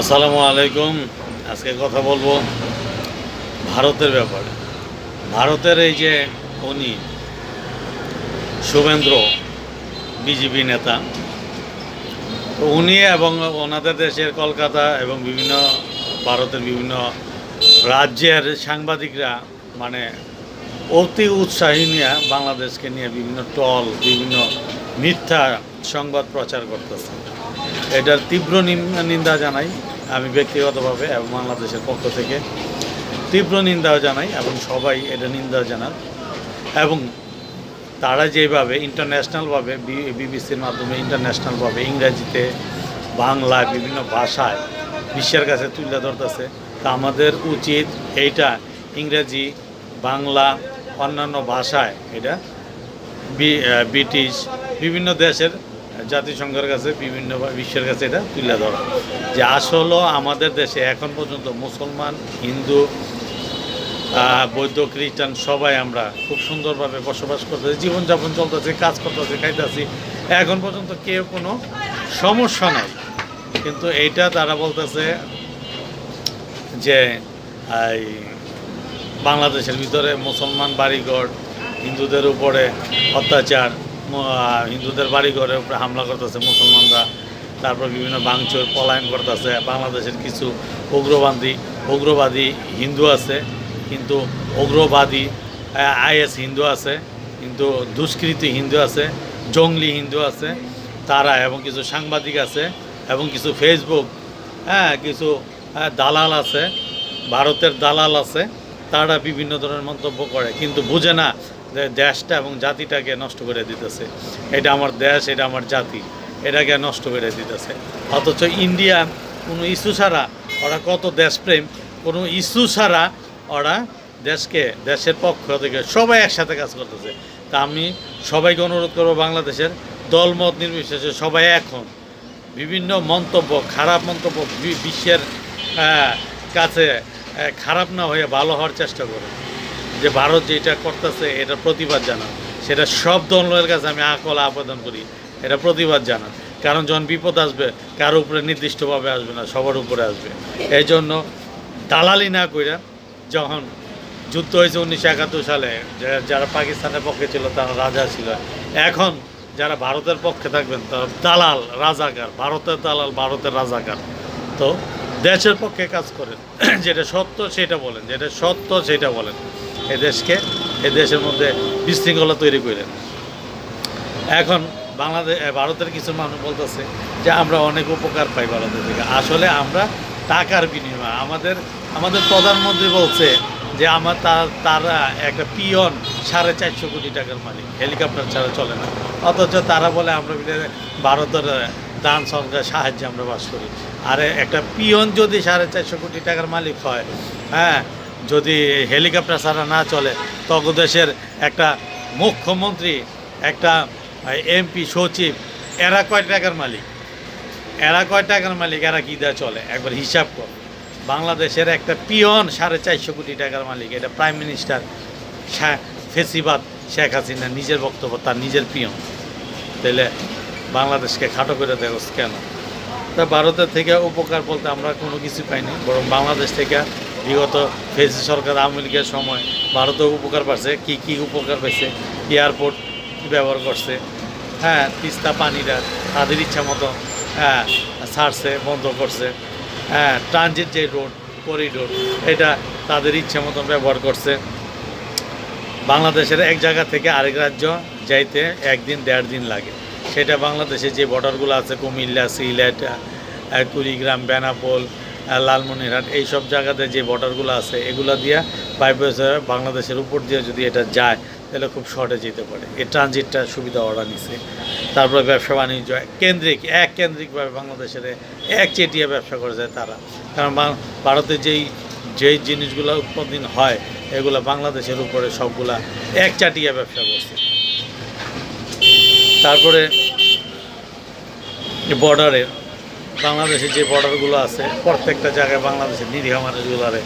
আসসালামু আলাইকুম। আজকে কথা বলব ভারতের ব্যাপারে। ভারতের এই যে উনি শুভেন্দ্র বিজেপি নেতা তো উনি এবং ওনাদের দেশের কলকাতা এবং বিভিন্ন ভারতের বিভিন্ন রাজ্যের সাংবাদিকরা মানে অতি উৎসাহী নিয়ে বাংলাদেশকে নিয়ে বিভিন্ন টল, বিভিন্ন মিথ্যা সংবাদ প্রচার করতেছে। এটার তীব্র নিন্দা জানাই। আমি ব্যক্তিগতভাবে এবং বাংলাদেশের পক্ষ থেকে তীব্র নিন্দাও জানাই এবং সবাই এটা নিন্দা জানান। এবং তারা যেভাবে ইন্টারন্যাশনালভাবে বিবিসির মাধ্যমে ইন্টারন্যাশনালভাবে ইংরেজিতে, বাংলা, বিভিন্ন ভাষায় বিশ্বের কাছে তুলে ধরতেছে, তা আমাদের উচিত এইটা ইংরেজি, বাংলা, অন্যান্য ভাষায় এটা ব্রিটিশ, বিভিন্ন দেশের জাতিসংঘের কাছে, বিভিন্ন বিশ্বের কাছে এটা তুলে ধরা। যে আসলে আমাদের দেশে এখন পর্যন্ত মুসলমান, হিন্দু বৌদ্ধ, খ্রিস্টান সবাই আমরা খুব সুন্দরভাবে বসবাস করতেছি, জীবনযাপন চলতেছে, কাজ করতেছি, খাইতেছি। এখন পর্যন্ত কেউ কোনো সমস্যা নাই। কিন্তু এইটা তারা বলতেছে যে এই বাংলাদেশের ভিতরে মুসলমান বাড়িঘর, হিন্দুদের উপরে অত্যাচার হিন্দুদের বাড়ি বাড়িঘরের উপরে হামলা করতেছে মুসলমানরা। তারপর বিভিন্ন ভাঙচুর পলায়ন করতেছে। বাংলাদেশের কিছু উগ্রবাদী উগ্রবাদী হিন্দু আছে কিন্তু উগ্রবাদী আইএস হিন্দু আছে কিন্তু দুষ্কৃতী হিন্দু আছে জঙ্গলি হিন্দু আছে তারা এবং কিছু সাংবাদিক আছে এবং কিছু ফেসবুক হ্যাঁ কিছু হ্যাঁ, দালাল আছে ভারতের দালাল আছে তারা বিভিন্ন ধরনের মন্তব্য করে কিন্তু বুঝে না দেশটা এবং জাতিটাকে নষ্ট করে দিতেছে। এটা আমার দেশ, এটা আমার জাতি, এটাকে নষ্ট করে দিতেছে। অথচ ইন্ডিয়া কোনো ইস্যু ছাড়া ওরা কত দেশপ্রেম, কোনো ইস্যু ছাড়া ওরা দেশকে, দেশের পক্ষ থেকে সবাই একসাথে কাজ করতেছে। তা আমি সবাইকে অনুরোধ করব বাংলাদেশের দলমত নির্বিশেষে সবাই এখন বিভিন্ন মন্তব্য, খারাপ মন্তব্য বিশ্বের কাছে খারাপ না হয়ে ভালো হওয়ার চেষ্টা করে যে ভারত যেটা করতেছে, এটা প্রতিবাদ জানান সেটা সব দলের কাছে আমি আকল আবেদন করি, এটা প্রতিবাদ জানান কারণ যখন বিপদ আসবে, কারও উপরে নির্দিষ্টভাবে আসবে না, সবার উপরে আসবে। এই জন্য দালালি না কইরা যখন যুদ্ধ হয়েছে উনিশশো একাত্তর সালে যারা পাকিস্তানের পক্ষে ছিল, তারা রাজা ছিল। এখন যারা ভারতের পক্ষে থাকবেন, তারা দালাল, রাজাকার। ভারতের দালাল, ভারতের রাজাকার। তো দেশের পক্ষে কাজ করেন। যেটা সত্য, সেটা বলেন। যেটা সত্য, সেটা বলেন। এ দেশকে এ দেশের মধ্যে বিশৃঙ্খলা তৈরি করেন। এখন বাংলাদেশ ভারতের কিছু মানুষ বলতেছে যে, আমরা অনেক উপকার পাই ভারতের থেকে। আসলে আমরা টাকার বিনিময়, আমাদের আমাদের প্রধানমন্ত্রী বলছে যে, আমার তার তারা একটা পিয়ন সাড়ে চারশো কোটি টাকার মালিক, হেলিকপ্টার ছাড়া চলে না। অথচ তারা বলে, আমরা ভারতের দান সরকার সাহায্যে আমরা বাস করি। আর, একটা পিয়ন যদি সাড়ে চারশো কোটি টাকার মালিক হয় হ্যাঁ যদি হেলিকপ্টার ছাড়া না চলে, তখন দেশের একটা মুখ্যমন্ত্রী, একটা এমপি সচিব, এরা কয় টাকার মালিক? এরা কয় টাকার মালিক? এরা কী দেওয়া চলে? একবার হিসাব কর। বাংলাদেশের একটা পিয়ন সাড়ে চারশো কোটি টাকার মালিক, এটা প্রাইম মিনিস্টার ফেসিবাদ শেখ হাসিনা নিজের বক্তব্য, তার নিজের পিয়ন। তাহলে বাংলাদেশকে খাটো করে দেখোস কেন? তা ভারতের থেকে উপকার বলতে আমরা কোনো কিছু পাইনি, বরং বাংলাদেশ থেকে বিগত ফেসি সরকার আওয়ামী লীগের সময় ভারতেও উপকার পাচ্ছে কি কি উপকার পাইছে এয়ারপোর্ট ব্যবহার করছে হ্যাঁ তিস্তা পানিরা তাদের ইচ্ছা মতো হ্যাঁ ছাড়ছে, বন্ধ করছে হ্যাঁ ট্রানজিট যে রোড করিডোর এটা তাদের ইচ্ছা মতন ব্যবহার করছে। বাংলাদেশের এক জায়গা থেকে আরেক রাজ্য যাইতে একদিন, দেড় দিন লাগে। সেটা বাংলাদেশে যে বর্ডারগুলো আছে, কুমিল্লা, সিলেট কুড়িগ্রাম, বেনাপোল লালমনিরহাট এই সব জায়গাতে যে বর্ডারগুলো আছে, এগুলো দিয়ে পাইপে বাংলাদেশের উপর দিয়ে যদি এটা যায়, তাহলে খুব শর্টে যেতে পারে। এই ট্রানজিটটা সুবিধা ওরা নিছে। তারপরে ব্যবসা বাণিজ্য, কেন্দ্রিক এক কেন্দ্রিকভাবে বাংলাদেশের এক চেটিয়া ব্যবসা করে যায় তারা। কারণ ভারতে যেই যেই জিনিসগুলো উৎপাদন হয়, এগুলো বাংলাদেশের উপরে সবগুলা এক চাটিয়া ব্যবসা করছে। তারপরে বর্ডারে বাংলাদেশে যে বর্ডারগুলো আছে, প্রত্যেকটা জায়গায় বাংলাদেশের নিরীহ মানুষগুলারে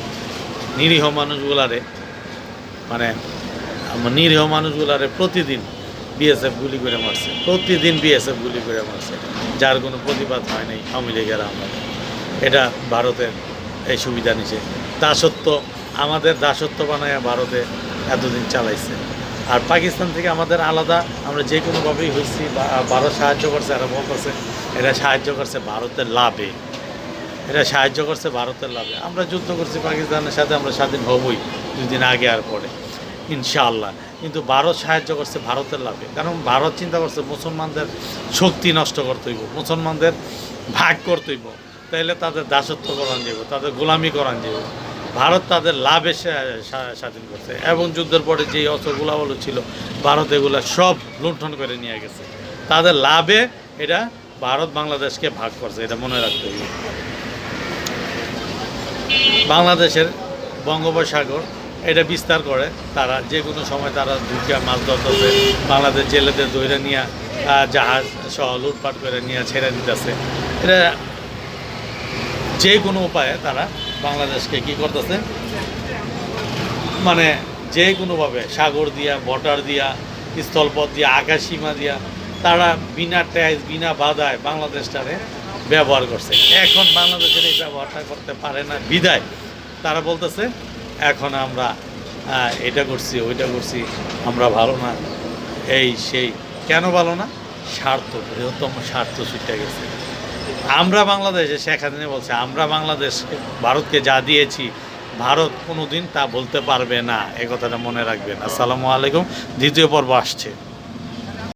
নিরীহ মানুষগুলারে মানে আমার নিরীহ মানুষগুলারে প্রতিদিন বিএসএফ গুলি করে মারছে। প্রতিদিন বিএসএফ গুলি করে মারছে। যার কোনো প্রতিবাদ হয় নাই আওয়ামী লীগের আমলে। এটা ভারতের এই সুবিধা নিছে। দাসত্ব, আমাদের দাসত্ব বানায় ভারতে এতদিন চালাইছে। আর পাকিস্তান থেকে আমাদের আলাদা, আমরা যে কোনোভাবেই হয়েছি বা ভারত সাহায্য করছে এরা বলতেছে এটা সাহায্য করছে ভারতের লাভে। এটা সাহায্য করছে ভারতের লাভে। আমরা যুদ্ধ করছি পাকিস্তানের সাথে, আমরা স্বাধীন হবই দুদিন আগে আর পরে, ইনশাআল্লাহ। কিন্তু ভারত সাহায্য করছে ভারতের লাভে। কারণ ভারত চিন্তা করছে মুসলমানদের শক্তি নষ্ট করতে হইব, মুসলমানদের ভাগ করতে হইব। তাইলে তাদের দাসত্ব করান যাব তাদের গোলামি করান যাব ভারত তাদের লাভে স্বাধীন করছে। এবং যুদ্ধের পরে যেই অস্ত্রগুলাগুলো ছিল, ভারত এগুলা সব লুণ্ঠন করে নিয়ে গেছে। তাদের লাভে এটা ভারত বাংলাদেশকে ভাগ করছে, এটা মনে রাখতে হবে। বাংলাদেশের বঙ্গোপসাগর, এটা বিস্তার করে, তারা যে কোনো সময় তারা দুইটা মাছ ধরতেছে, বাংলাদেশ জেলেদের ধরে নিয়ে জাহাজ সহ লুটপাট করে নিয়ে ছেড়ে দিতেছে। এটা যে কোনো উপায়ে তারা বাংলাদেশকে কি করতেছে? মানে যে কোনোভাবে সাগর দিয়া বর্ডার দিয়া, স্থলপথ দিয়া আকাশ সীমা দিয়া তারা বিনা ট্যাক্স বিনা বাধায় বাংলাদেশটারে ব্যবহার করছে। এখন বাংলাদেশের এই ব্যবহারটা করতে পারে না, বিদায়। তারা বলতেছে, এখন আমরা এটা করছি, ওইটা করছি, আমরা ভালো না, এই, সেই। কেন ভালো না? স্বার্থ, বৃহত্তম স্বার্থ ছুটে গেছে। আমরা বাংলাদেশে, শেখ হাসিনা বলছে, আমরা বাংলাদেশ, ভারতকে যা দিয়েছি, ভারত কোনো দিন তা বলতে পারবে না। এ কথাটা মনে রাখবেন। আসসালামু আলাইকুম। দ্বিতীয় পর্ব আসছে।